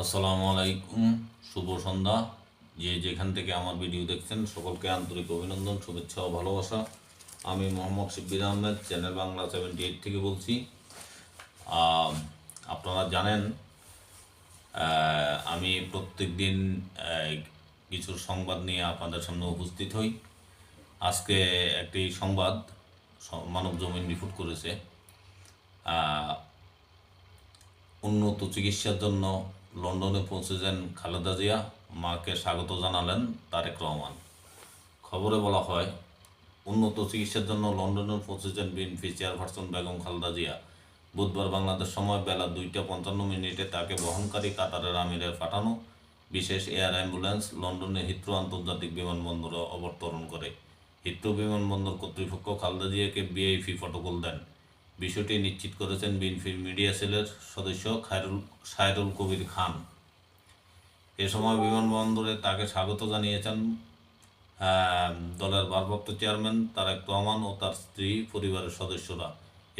আসসালামু আলাইকুম, শুভ সন্ধ্যা। যে যেখান থেকে আমার ভিডিও দেখছেন, সকলকে আন্তরিক অভিনন্দন, শুভেচ্ছা ও ভালোবাসা। আমি Mohammad Shibbir Ahmed, channel Bangla seventy eight থেকে বলছি। আপনারা জানেন আমি প্রত্যেক দিন কিছু সংবাদ নিয়ে আপনাদের সামনে উপস্থিত হই। আজকে একটি সংবাদ মানব জমিন রিপোর্ট করেছে। উন্নত চিকিৎসার জন্য লন্ডনে পৌঁছেছেন খালেদা জিয়া, মাকে স্বাগত জানালেন তারেক রহমান। খবরে বলা হয়, উন্নত চিকিৎসার জন্য লন্ডনে পৌঁছেছেন বিএনপি চেয়ারপারসন বেগম খালেদা জিয়া। বুধবার বাংলাদেশ সময় বেলা দুইটা পঞ্চান্ন মিনিটে তাকে বহনকারী কাতারের আমিরের পাঠানো, বিশেষ এয়ার অ্যাম্বুলেন্স লন্ডনে হিথ্রো আন্তর্জাতিক বিমানবন্দরে অবতরণ করে। হিথ্রো বিমানবন্দর কর্তৃপক্ষ খালেদা জিয়াকে বিআইপি প্রটোকল দেন। বিষয়টি নিশ্চিত করেছেন বিএনপির মিডিয়া সেলের সদস্য খায়রুল, সায়রুল কবির খান। এ সময় বিমানবন্দরে তাকে স্বাগত জানিয়েছেন দলের ভারপ্রাপ্ত চেয়ারম্যান তারেক রহমান ও তার স্ত্রী পরিবারের সদস্যরা।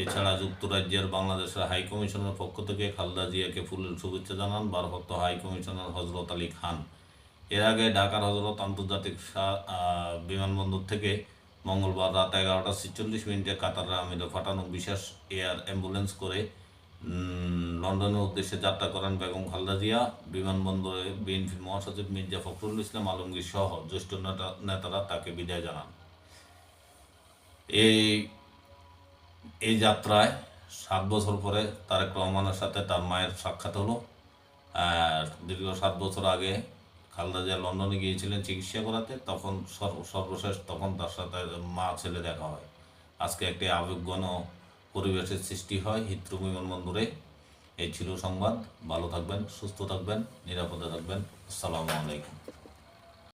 এছাড়া যুক্তরাজ্যের বাংলাদেশের হাইকমিশনের পক্ষ থেকে খালদা জিয়াকে ফুলের শুভেচ্ছা জানান ভারপ্রাপ্ত হাই কমিশনার হজরত আলী খান। এর আগে ঢাকার হজরত আন্তর্জাতিক বিমানবন্দর থেকে মঙ্গলবার রাত এগারোটা ছেচল্লিশ মিনিটে কাতারের আমিরে পাঠানো বিশেষ এয়ার অ্যাম্বুলেন্স করে লন্ডনের উদ্দেশ্যে যাত্রা করেন বেগম খালদা জিয়া। বিমানবন্দরে বিএনপির মহাসচিব মির্জা ফখরুল ইসলাম আলমগীর সহ জ্যেষ্ঠ নেতা, নেতারা তাকে বিদায় জানান। এই এই যাত্রায় সাত বছর পরে তারেক রহমানের সাথে তার মায়ের সাক্ষাৎ হলো। আর দীর্ঘ সাত বছর আগে খালেদা জিয়া লন্ডনে গিয়েছিলেন চিকিৎসা করাতে, তখন সর্ব- সর্বশেষ তখন তার সাথে মা ছেলে দেখা হয়। আজকে একটি আবেগঘন পরিবেশের সৃষ্টি হয় হিত্রু বিমানবন্দরে। এই ছিল সংবাদ। ভালো থাকবেন, সুস্থ থাকবেন, নিরাপদে থাকবেন। আসসালামু আলাইকুম।